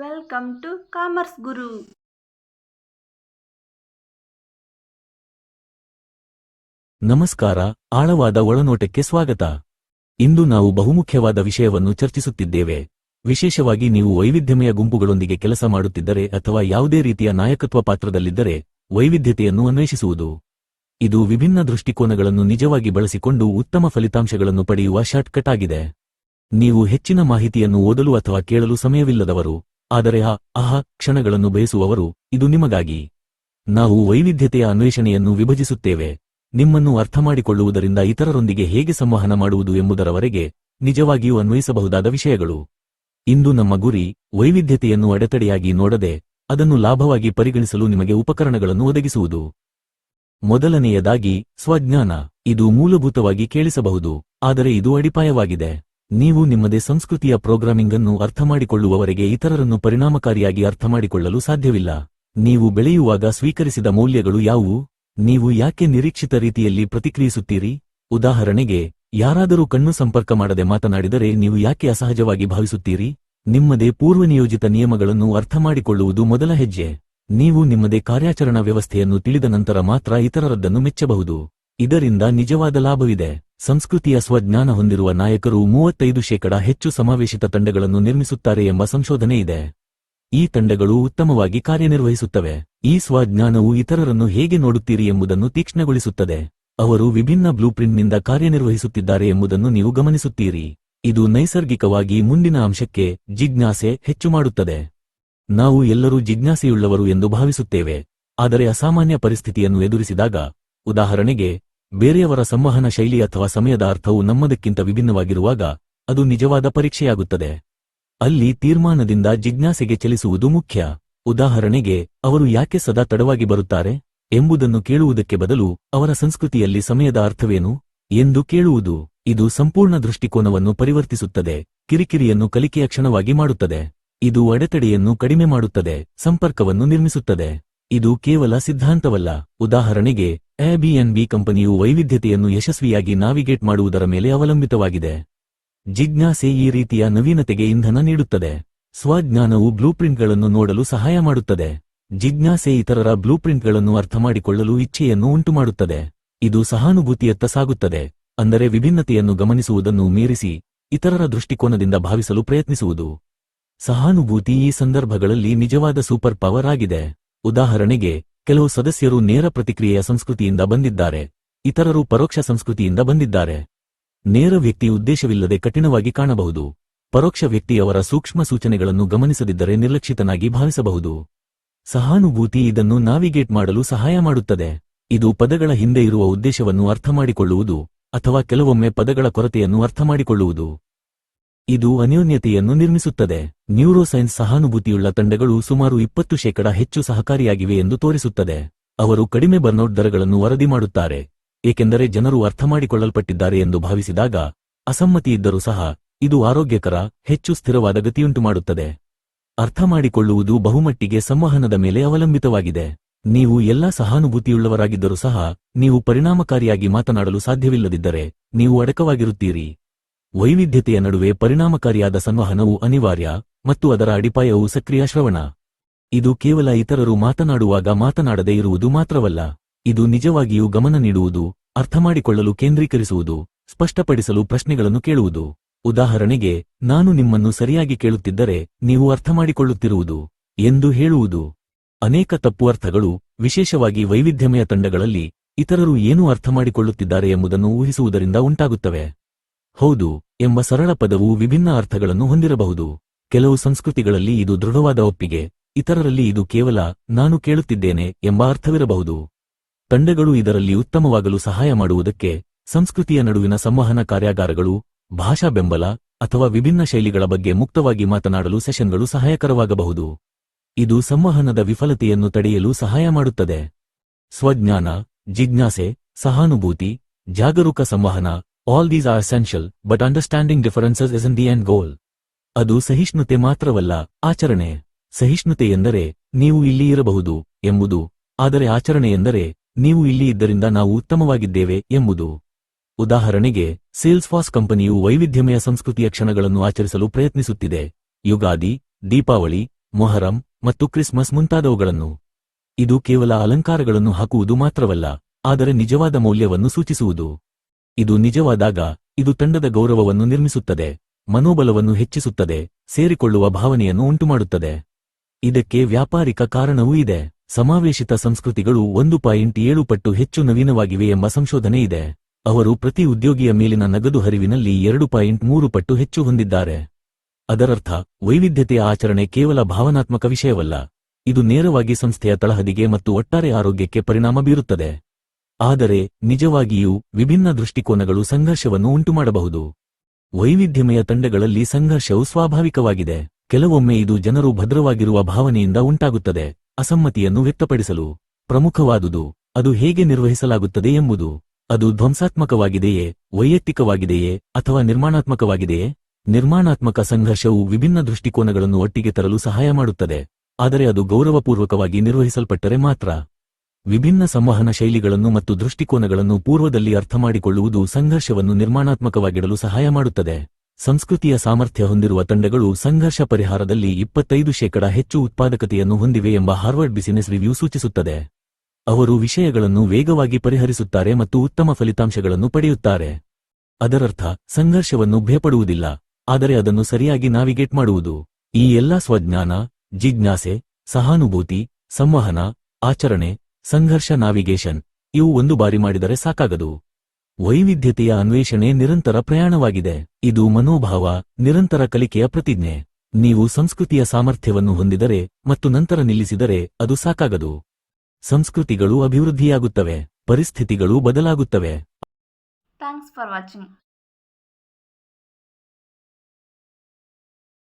Welcome to commerce ಗುರು ನಮಸ್ಕಾರ, ಆಳವಾದ ಒಳನೋಟಕ್ಕೆ ಸ್ವಾಗತ. ಇಂದು ನಾವು ಬಹುಮುಖ್ಯವಾದ ವಿಷಯವನ್ನು ಚರ್ಚಿಸುತ್ತಿದ್ದೇವೆ. ವಿಶೇಷವಾಗಿ ನೀವು ವೈವಿಧ್ಯಮಯ ಗುಂಪುಗಳೊಂದಿಗೆ ಕೆಲಸ ಮಾಡುತ್ತಿದ್ದರೆ ಅಥವಾ ಯಾವುದೇ ರೀತಿಯ ನಾಯಕತ್ವ ಪಾತ್ರದಲ್ಲಿದ್ದರೆ ವೈವಿಧ್ಯತೆಯನ್ನು ಅನ್ವೇಷಿಸುವುದು. ಇದು ವಿಭಿನ್ನ ದೃಷ್ಟಿಕೋನಗಳನ್ನು ನಿಜವಾಗಿ ಬಳಸಿಕೊಂಡು ಉತ್ತಮ ಫಲಿತಾಂಶಗಳನ್ನು ಪಡೆಯುವ ಶಾರ್ಟ್ಕಟ್ ಆಗಿದೆ. ನೀವು ಹೆಚ್ಚಿನ ಮಾಹಿತಿಯನ್ನು ಓದಲು ಅಥವಾ ಕೇಳಲು ಸಮಯವಿಲ್ಲದವರು ಆದರೆ ಆ ಅಹ ಕ್ಷಣಗಳನ್ನು ಬಯಸುವವರು, ಇದು ನಿಮಗಾಗಿ. ನಾವು ವೈವಿಧ್ಯತೆಯ ಅನ್ವೇಷಣೆಯನ್ನು ವಿಭಜಿಸುತ್ತೇವೆ. ನಿಮ್ಮನ್ನು ಅರ್ಥಮಾಡಿಕೊಳ್ಳುವುದರಿಂದ ಇತರರೊಂದಿಗೆ ಹೇಗೆ ಸಂವಹನ ಮಾಡುವುದು ಎಂಬುದರವರೆಗೆ ನಿಜವಾಗಿಯೂ ಅನ್ವಯಿಸಬಹುದಾದ ವಿಷಯಗಳು. ಇಂದು ನಮ್ಮ ಗುರಿ, ವೈವಿಧ್ಯತೆಯನ್ನು ಅಡೆತಡೆಯಾಗಿ ನೋಡದೆ ಅದನ್ನು ಲಾಭವಾಗಿ ಪರಿಗಣಿಸಲು ನಿಮಗೆ ಉಪಕರಣಗಳನ್ನು ಒದಗಿಸುವುದು. ಮೊದಲನೆಯದಾಗಿ, ಸ್ವಜ್ಞಾನ, ಇದು ಮೂಲಭೂತವಾಗಿ ಕೇಳಿಸಬಹುದು, ಆದರೆ ಇದು ಅಡಿಪಾಯವಾಗಿದೆ. ನೀವು ನಿಮ್ಮದೇ ಸಂಸ್ಕೃತಿಯ ಪ್ರೋಗ್ರಾಮಿಂಗ್ ಅನ್ನು ಅರ್ಥಮಾಡಿಕೊಳ್ಳುವವರೆಗೆ ಇತರರನ್ನು ಪರಿಣಾಮಕಾರಿಯಾಗಿ ಅರ್ಥಮಾಡಿಕೊಳ್ಳಲು ಸಾಧ್ಯವಿಲ್ಲ. ನೀವು ಬೆಳೆಯುವಾಗ ಸ್ವೀಕರಿಸಿದ ಮೌಲ್ಯಗಳು ಯಾವುವು? ನೀವು ಯಾಕೆ ನಿರೀಕ್ಷಿತ ರೀತಿಯಲ್ಲಿ ಪ್ರತಿಕ್ರಿಯಿಸುತ್ತೀರಿ? ಉದಾಹರಣೆಗೆ, ಯಾರಾದರೂ ಕಣ್ಣು ಸಂಪರ್ಕ ಮಾಡದೆ ಮಾತನಾಡಿದರೆ ನೀವು ಯಾಕೆ ಅಸಹಜವಾಗಿ ಭಾವಿಸುತ್ತೀರಿ? ನಿಮ್ಮದೇ ಪೂರ್ವನಿಯೋಜಿತ ನಿಯಮಗಳನ್ನು ಅರ್ಥಮಾಡಿಕೊಳ್ಳುವುದು ಮೊದಲ ಹೆಜ್ಜೆ. ನೀವು ನಿಮ್ಮದೇ ಕಾರ್ಯಾಚರಣಾ ವ್ಯವಸ್ಥೆಯನ್ನು ತಿಳಿದ ನಂತರ ಮಾತ್ರ ಇತರರದ್ದನ್ನು ಮೆಚ್ಚಬಹುದು. ಇದರಿಂದ ನಿಜವಾದ ಲಾಭವಿದೆ. ಸಂಸ್ಕೃತಿಯ ಸ್ವಜ್ಞಾನ ಹೊಂದಿರುವ ನಾಯಕರು ಮೂವತ್ತೈದು ಶೇಕಡ ಹೆಚ್ಚು ಸಮಾವೇಶಿತ ತಂಡಗಳನ್ನು ನಿರ್ಮಿಸುತ್ತಾರೆ ಎಂಬ ಸಂಶೋಧನೆ ಇದೆ. ಈ ತಂಡಗಳು ಉತ್ತಮವಾಗಿ ಕಾರ್ಯನಿರ್ವಹಿಸುತ್ತವೆ. ಈ ಸ್ವಜ್ಞಾನವು ಇತರರನ್ನು ಹೇಗೆ ನೋಡುತ್ತೀರಿ ಎಂಬುದನ್ನು ತೀಕ್ಷ್ಣಗೊಳಿಸುತ್ತದೆ. ಅವರು ವಿಭಿನ್ನ ಬ್ಲೂಪ್ರಿಂಟ್ನಿಂದ ಕಾರ್ಯನಿರ್ವಹಿಸುತ್ತಿದ್ದಾರೆ ಎಂಬುದನ್ನು ನೀವು ಗಮನಿಸುತ್ತೀರಿ. ಇದು ನೈಸರ್ಗಿಕವಾಗಿ ಮುಂದಿನ ಅಂಶಕ್ಕೆ ಜಿಜ್ಞಾಸೆ ಹೆಚ್ಚು ಮಾಡುತ್ತದೆ. ನಾವು ಎಲ್ಲರೂ ಜಿಜ್ಞಾಸೆಯುಳ್ಳವರು ಎಂದು ಭಾವಿಸುತ್ತೇವೆ. ಆದರೆ ಅಸಾಮಾನ್ಯ ಪರಿಸ್ಥಿತಿಯನ್ನು ಎದುರಿಸಿದಾಗ, ಉದಾಹರಣೆಗೆ ಬೇರೆಯವರ ಸಂವಹನ ಶೈಲಿ ಅಥವಾ ಸಮಯದ ಅರ್ಥವು ನಮ್ಮದಕ್ಕಿಂತ ವಿಭಿನ್ನವಾಗಿರುವಾಗ ಅದು ನಿಜವಾದ ಪರೀಕ್ಷೆಯಾಗುತ್ತದೆ. ಅಲ್ಲಿ ತೀರ್ಮಾನದಿಂದ ಜಿಜ್ಞಾಸೆಗೆ ಚಲಿಸುವುದು ಮುಖ್ಯ. ಉದಾಹರಣೆಗೆ, ಅವರು ಯಾಕೆ ಸದಾ ತಡವಾಗಿ ಬರುತ್ತಾರೆ? ಎಂಬುದನ್ನು ಕೇಳುವುದಕ್ಕೆ ಬದಲು ಅವರ ಸಂಸ್ಕೃತಿಯಲ್ಲಿ ಸಮಯದ ಅರ್ಥವೇನು? ಎಂದು ಕೇಳುವುದು ಇದು ಸಂಪೂರ್ಣ ದೃಷ್ಟಿಕೋನವನ್ನು ಪರಿವರ್ತಿಸುತ್ತದೆ, ಕಿರಿಕಿರಿಯನ್ನು ಕಲಿಕೆಯ ಕ್ಷಣವಾಗಿ ಮಾಡುತ್ತದೆ. ಇದು ಅಡೆತಡೆಯನ್ನು ಕಡಿಮೆ ಮಾಡುತ್ತದೆ, ಸಂಪರ್ಕವನ್ನು ನಿರ್ಮಿಸುತ್ತದೆ. ಇದು ಕೇವಲ ಸಿದ್ಧಾಂತವಲ್ಲ. ಉದಾಹರಣೆಗೆ ಬಿ ಕಂಪನಿಯು ವೈವಿಧ್ಯತೆಯನ್ನು ಯಶಸ್ವಿಯಾಗಿ ನಾವಿಗೇಟ್ ಮಾಡುವುದರ ಮೇಲೆ ಅವಲಂಬಿತವಾಗಿದೆ. ಜಿಜ್ಞಾಸೆ ಈ ರೀತಿಯ ನವೀನತೆಗೆ ಇಂಧನ ನೀಡುತ್ತದೆ. ಸ್ವಜ್ಞಾನವು ಬ್ಲೂಪ್ರಿಂಟ್ಗಳನ್ನು ನೋಡಲು ಸಹಾಯ ಮಾಡುತ್ತದೆ. ಜಿಜ್ಞಾಸೆ ಇತರರ ಬ್ಲೂಪ್ರಿಂಟ್ಗಳನ್ನು ಅರ್ಥಮಾಡಿಕೊಳ್ಳಲು ಇಚ್ಛೆಯನ್ನು ಉಂಟುಮಾಡುತ್ತದೆ. ಇದು ಸಹಾನುಭೂತಿಯತ್ತ ಸಾಗುತ್ತದೆ. ಅಂದರೆ ವಿಭಿನ್ನತೆಯನ್ನು ಗಮನಿಸುವುದನ್ನು ಮೀರಿಸಿ, ಇತರರ ದೃಷ್ಟಿಕೋನದಿಂದ ಭಾವಿಸಲು ಪ್ರಯತ್ನಿಸುವುದು. ಸಹಾನುಭೂತಿ ಈ ಸಂದರ್ಭಗಳಲ್ಲಿ ನಿಜವಾದ ಸೂಪರ್ ಪವರ್ ಆಗಿದೆ. ಉದಾಹರಣೆಗೆ, ಕೆಲವು ಸದಸ್ಯರು ನೇರ ಪ್ರತಿಕ್ರಿಯೆಯ ಸಂಸ್ಕೃತಿಯಿಂದ ಬಂದಿದ್ದಾರೆ, ಇತರರು ಪರೋಕ್ಷ ಸಂಸ್ಕೃತಿಯಿಂದ ಬಂದಿದ್ದಾರೆ. ನೇರ ವ್ಯಕ್ತಿ ಉದ್ದೇಶವಿಲ್ಲದೆ ಕಠಿಣವಾಗಿ ಕಾಣಬಹುದು, ಪರೋಕ್ಷ ವ್ಯಕ್ತಿಯವರ ಸೂಕ್ಷ್ಮ ಸೂಚನೆಗಳನ್ನು ಗಮನಿಸದಿದ್ದರೆ ನಿರ್ಲಕ್ಷಿತನಾಗಿ ಭಾವಿಸಬಹುದು. ಸಹಾನುಭೂತಿ ಇದನ್ನು ನಾವಿಗೇಟ್ ಮಾಡಲು ಸಹಾಯ ಮಾಡುತ್ತದೆ. ಇದು ಪದಗಳ ಹಿಂದೆ ಇರುವ ಉದ್ದೇಶವನ್ನು ಅರ್ಥಮಾಡಿಕೊಳ್ಳುವುದು, ಅಥವಾ ಕೆಲವೊಮ್ಮೆ ಪದಗಳ ಕೊರತೆಯನ್ನು ಅರ್ಥಮಾಡಿಕೊಳ್ಳುವುದು. ಇದು ಅನ್ಯೋನ್ಯತೆಯನ್ನು ನಿರ್ಮಿಸುತ್ತದೆ. ನ್ಯೂರೋಸೈನ್ಸ್ ಸಹಾನುಭೂತಿಯುಳ್ಳ ತಂಡಗಳು ಸುಮಾರು ಇಪ್ಪತ್ತು ಶೇಕಡ ಹೆಚ್ಚು ಸಹಕಾರಿಯಾಗಿವೆ ಎಂದು ತೋರಿಸುತ್ತದೆ. ಅವರು ಕಡಿಮೆ ಬರ್ನೌಟ್ ದರಗಳನ್ನು ವರದಿ ಮಾಡುತ್ತಾರೆ. ಏಕೆಂದರೆ ಜನರು ಅರ್ಥಮಾಡಿಕೊಳ್ಳಲ್ಪಟ್ಟಿದ್ದಾರೆ ಎಂದು ಭಾವಿಸಿದಾಗ, ಅಸಮ್ಮತಿ ಇದ್ದರೂ ಸಹ, ಇದು ಆರೋಗ್ಯಕರ, ಹೆಚ್ಚು ಸ್ಥಿರವಾದ ಗತಿಯುಂಟು ಮಾಡುತ್ತದೆ. ಅರ್ಥಮಾಡಿಕೊಳ್ಳುವುದು ಬಹುಮಟ್ಟಿಗೆ ಸಂವಹನದ ಮೇಲೆ ಅವಲಂಬಿತವಾಗಿದೆ. ನೀವು ಎಲ್ಲಾ ಸಹಾನುಭೂತಿಯುಳ್ಳವರಾಗಿದ್ದರೂ ಸಹ, ನೀವು ಪರಿಣಾಮಕಾರಿಯಾಗಿ ಮಾತನಾಡಲು ಸಾಧ್ಯವಿಲ್ಲದಿದ್ದರೆ, ನೀವು ಅಡಕವಾಗಿರುತ್ತೀರಿ. ವೈವಿಧ್ಯತೆಯ ನಡುವೆ ಪರಿಣಾಮಕಾರಿಯಾದ ಸಂವಹನವು ಅನಿವಾರ್ಯ ಮತ್ತು ಅದರ ಅಡಿಪಾಯವು ಸಕ್ರಿಯ ಶ್ರವಣ. ಇದು ಕೇವಲ ಇತರರು ಮಾತನಾಡುವಾಗ ಮಾತನಾಡದೇ ಇರುವುದು ಮಾತ್ರವಲ್ಲ, ಇದು ನಿಜವಾಗಿಯೂ ಗಮನ ನೀಡುವುದು, ಅರ್ಥಮಾಡಿಕೊಳ್ಳಲು ಕೇಂದ್ರೀಕರಿಸುವುದು, ಸ್ಪಷ್ಟಪಡಿಸಲು ಪ್ರಶ್ನೆಗಳನ್ನು ಕೇಳುವುದು. ಉದಾಹರಣೆಗೆ, ನಾನು ನಿಮ್ಮನ್ನು ಸರಿಯಾಗಿ ಕೇಳುತ್ತಿದ್ದರೆ ನೀವು ಅರ್ಥಮಾಡಿಕೊಳ್ಳುತ್ತಿರುವುದು ಎಂದು ಹೇಳುವುದು. ಅನೇಕ ತಪ್ಪು ಅರ್ಥಗಳು, ವಿಶೇಷವಾಗಿ ವೈವಿಧ್ಯಮಯ ತಂಡಗಳಲ್ಲಿ, ಇತರರು ಏನು ಅರ್ಥಮಾಡಿಕೊಳ್ಳುತ್ತಿದ್ದಾರೆ ಎಂಬುದನ್ನು ಊಹಿಸುವುದರಿಂದ ಉಂಟಾಗುತ್ತವೆ. ಹೌದು ಎಂಬ ಸರಳ ಪದವು ವಿಭಿನ್ನ ಅರ್ಥಗಳನ್ನು ಹೊಂದಿರಬಹುದು. ಕೆಲವು ಸಂಸ್ಕೃತಿಗಳಲ್ಲಿ ಇದು ದೃಢವಾದ ಒಪ್ಪಿಗೆ, ಇತರರಲ್ಲಿ ಇದು ಕೇವಲ ನಾನು ಕೇಳುತ್ತಿದ್ದೇನೆ ಎಂಬ ಅರ್ಥವಿರಬಹುದು. ತಂಡಗಳು ಇದರಲ್ಲಿ ಉತ್ತಮವಾಗಲು ಸಹಾಯ ಮಾಡುವುದಕ್ಕೆ ಸಂಸ್ಕೃತಿಯ ನಡುವಿನ ಸಂವಹನ ಕಾರ್ಯಾಗಾರಗಳು, ಭಾಷಾ ಬೆಂಬಲ ಅಥವಾ ವಿಭಿನ್ನ ಶೈಲಿಗಳ ಬಗ್ಗೆ ಮುಕ್ತವಾಗಿ ಮಾತನಾಡಲು ಸೆಷನ್ಗಳು ಸಹಾಯಕರವಾಗಬಹುದು. ಇದು ಸಂವಹನದ ವಿಫಲತೆಯನ್ನು ತಡೆಯಲು ಸಹಾಯ ಮಾಡುತ್ತದೆ. ಸ್ವಜ್ಞಾನ, ಜಿಜ್ಞಾಸೆ, ಸಹಾನುಭೂತಿ, ಜಾಗರೂಕ ಸಂವಹನ all these are essential, but understanding differences isn't the the goal. ಅದು ಸಹಿಷ್ಣುತೆ ಮಾತ್ರವಲ್ಲ ಆಚರಣೆ. ಸಹಿಷ್ಣುತೆ ಎಂದರೆ ನೀವು ಇಲ್ಲಿ ಇರಬಹುದು ಎಂಬುದು. ಆದರೆ ಆಚರಣೆ ಎಂದರೆ ನೀವು ಇಲ್ಲಿ ಇದ್ದರಿಂದ ನಾವು ಉತ್ತಮವಾಗಿದ್ದೇವೆ ಎಂಬುದು. ಉದಾಹರಣೆಗೆ ಸೇಲ್ಸ್ಫಾಸ್ ಕಂಪನಿಯು ವೈವಿಧ್ಯಮಯ ಸಂಸ್ಕೃತಿಯ ಕ್ಷಣಗಳನ್ನು ಆಚರಿಸಲು ಪ್ರಯತ್ನಿಸುತ್ತಿದೆ. ಯುಗಾದಿ ದೀಪಾವಳಿ ಮೊಹರಂ ಮತ್ತು ಕ್ರಿಸ್ಮಸ್ ಮುಂತಾದವುಗಳನ್ನು. ಇದು ಕೇವಲ ಅಲಂಕಾರಗಳನ್ನು ಹಾಕುವುದು ಮಾತ್ರವಲ್ಲ ಆದರೆ ನಿಜವಾದ ಮೌಲ್ಯವನ್ನು ಸೂಚಿಸುವುದು. ಇದು ನಿಜವಾದಾಗ ಇದು ತಂಡದ ಗೌರವವನ್ನು ನಿರ್ಮಿಸುತ್ತದೆ, ಮನೋಬಲವನ್ನು ಹೆಚ್ಚಿಸುತ್ತದೆ, ಸೇರಿಕೊಳ್ಳುವ ಭಾವನೆಯನ್ನು ಉಂಟುಮಾಡುತ್ತದೆ. ಇದಕ್ಕೆ ವ್ಯಾಪಾರಿಕ ಕಾರಣವೂ ಇದೆ. ಸಮಾವೇಶಿತ ಸಂಸ್ಕೃತಿಗಳು ಒಂದು ಪಾಯಿಂಟ್ ಏಳು ಪಟ್ಟು ಹೆಚ್ಚು ನವೀನವಾಗಿವೆ ಎಂಬ ಸಂಶೋಧನೆ ಇದೆ. ಅವರು ಪ್ರತಿ ಉದ್ಯೋಗಿಯ ಮೇಲಿನ ನಗದು ಹರಿವಿನಲ್ಲಿ ಎರಡು ಪಾಯಿಂಟ್ ಮೂರು ಪಟ್ಟು ಹೆಚ್ಚು ಹೊಂದಿದ್ದಾರೆ. ಅದರರ್ಥ, ವೈವಿಧ್ಯತೆಯ ಆಚರಣೆ ಕೇವಲ ಭಾವನಾತ್ಮಕ ವಿಷಯವಲ್ಲ. ಇದು ನೇರವಾಗಿ ಸಂಸ್ಥೆಯ ತಳಹದಿಗೆ ಮತ್ತು ಒಟ್ಟಾರೆ ಆರೋಗ್ಯಕ್ಕೆ ಪರಿಣಾಮ ಬೀರುತ್ತದೆ. ಆದರೆ ನಿಜವಾಗಿಯೂ ವಿಭಿನ್ನ ದೃಷ್ಟಿಕೋನಗಳು ಸಂಘರ್ಷವನ್ನು ಉಂಟುಮಾಡಬಹುದು. ವೈವಿಧ್ಯಮಯ ತಂಡಗಳಲ್ಲಿ ಸಂಘರ್ಷವು ಸ್ವಾಭಾವಿಕವಾಗಿದೆ. ಕೆಲವೊಮ್ಮೆ ಇದು ಜನರು ಭದ್ರವಾಗಿರುವ ಭಾವನೆಯಿಂದ ಉಂಟಾಗುತ್ತದೆ, ಅಸಮ್ಮತಿಯನ್ನು ವ್ಯಕ್ತಪಡಿಸಲು. ಪ್ರಮುಖವಾದುದು, ಅದು ಹೇಗೆ ನಿರ್ವಹಿಸಲಾಗುತ್ತದೆ ಎಂಬುದು. ಅದು ಧ್ವಂಸಾತ್ಮಕವಾಗಿದೆಯೇ, ವೈಯಕ್ತಿಕವಾಗಿದೆಯೇ, ಅಥವಾ ನಿರ್ಮಾಣಾತ್ಮಕವಾಗಿದೆಯೇ? ನಿರ್ಮಾಣಾತ್ಮಕ ಸಂಘರ್ಷವು ವಿಭಿನ್ನ ದೃಷ್ಟಿಕೋನಗಳನ್ನು ಒಟ್ಟಿಗೆ ತರಲು ಸಹಾಯ ಮಾಡುತ್ತದೆ, ಆದರೆ ಅದು ಗೌರವಪೂರ್ವಕವಾಗಿ ನಿರ್ವಹಿಸಲ್ಪಟ್ಟರೆ ಮಾತ್ರ. ವಿಭಿನ್ನ ಸಂವಹನ ಶೈಲಿಗಳನ್ನು ಮತ್ತು ದೃಷ್ಟಿಕೋನಗಳನ್ನು ಪೂರ್ವದಲ್ಲಿ ಅರ್ಥಮಾಡಿಕೊಳ್ಳುವುದು ಸಂಘರ್ಷವನ್ನು ನಿರ್ಮಾಣಾತ್ಮಕವಾಗಿಡಲು ಸಹಾಯ ಮಾಡುತ್ತದೆ. ಸಂಸ್ಕೃತಿಯ ಸಾಮರ್ಥ್ಯ ಹೊಂದಿರುವ ತಂಡಗಳು ಸಂಘರ್ಷ ಪರಿಹಾರದಲ್ಲಿ ಇಪ್ಪತ್ತೈದು ಶೇಕಡ ಹೆಚ್ಚು ಉತ್ಪಾದಕತೆಯನ್ನು ಹೊಂದಿವೆ ಎಂಬ ಹಾರ್ವರ್ಡ್ ಬಿಸಿನೆಸ್ ರಿವ್ಯೂ ಸೂಚಿಸುತ್ತದೆ. ಅವರು ವಿಷಯಗಳನ್ನು ವೇಗವಾಗಿ ಪರಿಹರಿಸುತ್ತಾರೆ ಮತ್ತು ಉತ್ತಮ ಫಲಿತಾಂಶಗಳನ್ನು ಪಡೆಯುತ್ತಾರೆ. ಅದರರ್ಥ, ಸಂಘರ್ಷವನ್ನು ಭಯಪಡುವುದಿಲ್ಲ, ಆದರೆ ಅದನ್ನು ಸರಿಯಾಗಿ ನಾವಿಗೇಟ್ ಮಾಡುವುದು. ಈ ಎಲ್ಲಾ ಸ್ವಜ್ಞಾನ, ಜಿಜ್ಞಾಸೆ, ಸಹಾನುಭೂತಿ, ಸಂವಹನ, ಆಚರಣೆ ಸಂಘರ್ಷ ನಾವಿಗೇಷನ್ ಇವು ಒಂದು ಬಾರಿ ಮಾಡಿದರೆ ಸಾಕಾಗದು. ವೈವಿಧ್ಯತೆಯ ಅನ್ವೇಷಣೆ ನಿರಂತರ ಪ್ರಯಾಣವಾಗಿದೆ. ಇದು ಮನೋಭಾವ, ನಿರಂತರ ಕಲಿಕೆಯ ಪ್ರತಿಜ್ಞೆ. ನೀವು ಸಂಸ್ಕೃತಿಯ ಸಾಮರ್ಥ್ಯವನ್ನು ಹೊಂದಿದರೆ ಮತ್ತು ನಂತರ ನಿಲ್ಲಿಸಿದರೆ ಅದು ಸಾಕಾಗದು. ಸಂಸ್ಕೃತಿಗಳು ಅಭಿವೃದ್ಧಿಯಾಗುತ್ತವೆ. ಪರಿಸ್ಥಿತಿಗಳು ಬದಲಾಗುತ್ತವೆ. Thanks for watching